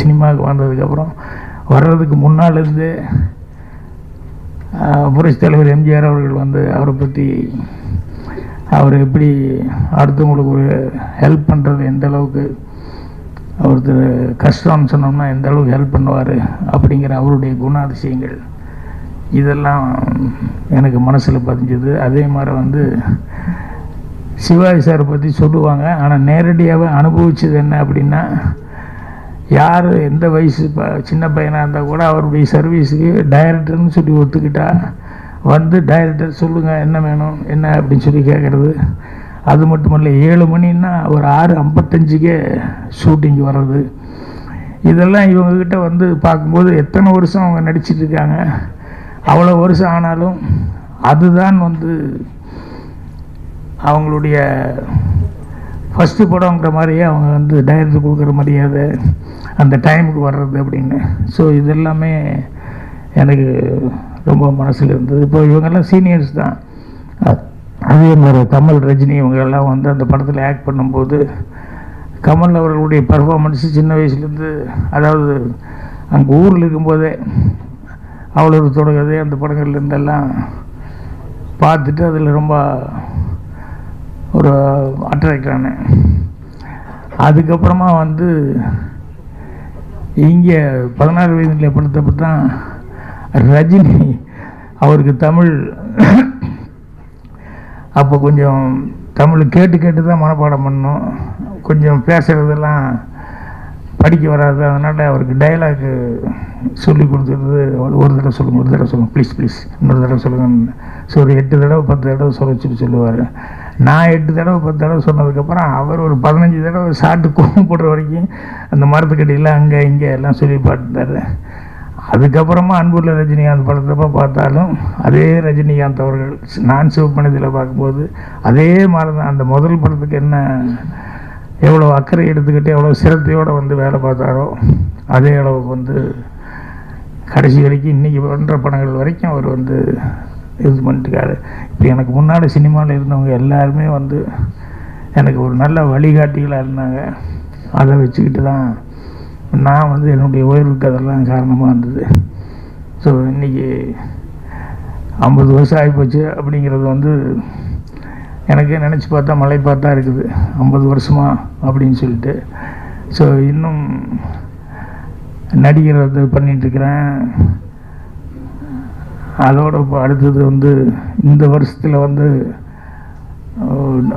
சினிமாவுக்கு வந்ததுக்கப்புறம் வர்றதுக்கு முன்னாலேருந்து புரட்சி தலைவர் எம்ஜிஆர் அவர்கள் வந்து அவரை பற்றி அவர் எப்படி அடுத்தவங்களுக்கு ஒரு ஹெல்ப் பண்ணுறது எந்த அளவுக்கு அவருக்கு கஷ்டம்னு சொன்னோம்னா எந்த அளவுக்கு ஹெல்ப் பண்ணுவார் அப்படிங்கிற அவருடைய குணாதிசயங்கள் இதெல்லாம் எனக்கு மனசில் பதிஞ்சது. அதே மாதிரி வந்து சிவாஜி சாரை பற்றி சொல்லுவாங்க. ஆனால் நேரடியாக அனுபவிச்சது என்ன அப்படின்னா யார் எந்த வயசு சின்ன பையனாக இருந்தால் கூட அவருடைய சர்வீஸுக்கு டைரக்டர்னு சொல்லி ஒத்துக்கிட்டா வந்து டைரக்டர் சொல்லுங்கள் என்ன வேணும் என்ன அப்படின்னு சொல்லி கேட்குறது அது மட்டும் இல்லை ஏழு மணின்னா ஒரு ஆறு ஐம்பத்தஞ்சுக்கே ஷூட்டிங் வர்றது. இதெல்லாம் இவங்கக்கிட்ட வந்து பார்க்கும்போது எத்தனை வருஷம் அவங்க நடிச்சிட்டு இருக்காங்க அவ்வளோ வருஷம் ஆனாலும் அதுதான் வந்து அவங்களுடைய ஃபஸ்ட்டு படங்கிற மாதிரியே அவங்க வந்து டைரக்டர் கொடுக்குற மரியாதை அந்த டைமுக்கு வர்றது அப்படின்னு. ஸோ இதெல்லாமே எனக்கு ரொம்ப மனசில் இருந்தது. இப்போ இவங்கெல்லாம் சீனியர்ஸ் தான். அதே மாதிரி கமல் ரஜினி இவங்கெல்லாம் வந்து அந்த படத்தில் ஆக்ட் பண்ணும்போது கமல் அவர்களுடைய பர்ஃபாமன்ஸு சின்ன வயசுலேருந்து அதாவது அங்கே ஊரில் இருக்கும்போதே அவ்வளோ தொடங்குது அந்த படங்கள்லேருந்தெல்லாம் பார்த்துட்டு அதில் ரொம்ப ஒரு அட்ராக்ட் ஆனேன் அதுக்கப்புறமா வந்து இங்கே பதினாறு வயதில் படத்தப்ப தான் ரஜினி அவருக்கு தமிழ் அப்போ கொஞ்சம் தமிழ் கேட்டு கேட்டு தான் மனப்பாடம் பண்ணோம். கொஞ்சம் பேசுகிறதெல்லாம் படிக்க வராது. அதனால் அவருக்கு டைலாக்கு சொல்லி கொடுத்துருது ஒரு தடவை சொல்லுங்கள் ஒரு தடவை சொல்லுங்கள் ப்ளீஸ் ப்ளீஸ் இன்னொரு தடவை சொல்லுங்கள் ஸோ ஒரு எட்டு தடவை பத்து தடவை சொல்ல சொல்லி சொல்லுவார். நான் எட்டு தடவை பத்து தடவை சொன்னதுக்கப்புறம் அவர் ஒரு பதினஞ்சு தடவை சாப்பிட்டு கோவம் போடுற வரைக்கும் அந்த மரத்துக்கடியில் அங்கே இங்கே எல்லாம் சொல்லி பாட்டுட்டாரு அதுக்கப்புறமா அன்புள்ள ரஜினிகாந்த் படத்தப்போ பார்த்தாலும் அதே ரஜினிகாந்த் அவர்கள் நான் சிவப்பணத்தில் பார்க்கும்போது அதே மாதிரி தான் அந்த முதல் படத்துக்கு என்ன எவ்வளோ அக்கறை எடுத்துக்கிட்டு எவ்வளோ சிரத்தையோடு வந்து வேலை பார்த்தாரோ அதே அளவுக்கு வந்து கடைசி வரைக்கும் இன்றைக்கி பண்ணுற படங்கள் வரைக்கும் அவர் வந்து இது பண்ணிட்டுருக்காரு. இப்போ எனக்கு முன்னாடி சினிமாவில் இருந்தவங்க எல்லாருமே வந்து எனக்கு ஒரு நல்ல வழிகாட்டிகளாக இருந்தாங்க. அதை வச்சுக்கிட்டு தான் நான் வந்து என்னுடைய உயர்வுக்கு அதெல்லாம் காரணமாக இருந்தது. ஸோ இன்றைக்கி ஐம்பது வருஷம் ஆகிப்போச்சு அப்படிங்கிறது வந்து எனக்கே நினச்சி பார்த்தா மழை பார்த்தா இருக்குது. ஐம்பது வருஷமா அப்படின்னு சொல்லிட்டு. ஸோ இன்னும் நடிகர் வந்து பண்ணிகிட்ருக்கிறேன் அதோட இப்போ அடுத்தது வந்து இந்த வருஷத்தில் வந்து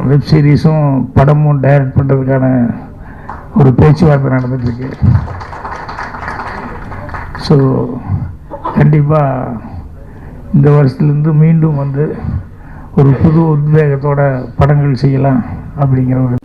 வெப் சீரிஸும் படமும் டைரக்ட் பண்ணுறதுக்கான ஒரு பேச்சுவார்த்தை நடந்துட்டுருக்கு. ஸோ கண்டிப்பாக இந்த வருஷத்துலேருந்து மீண்டும் வந்து ஒரு புது உத்வேகத்தோட படங்கள் செய்யலாம் அப்படிங்கிற ஒரு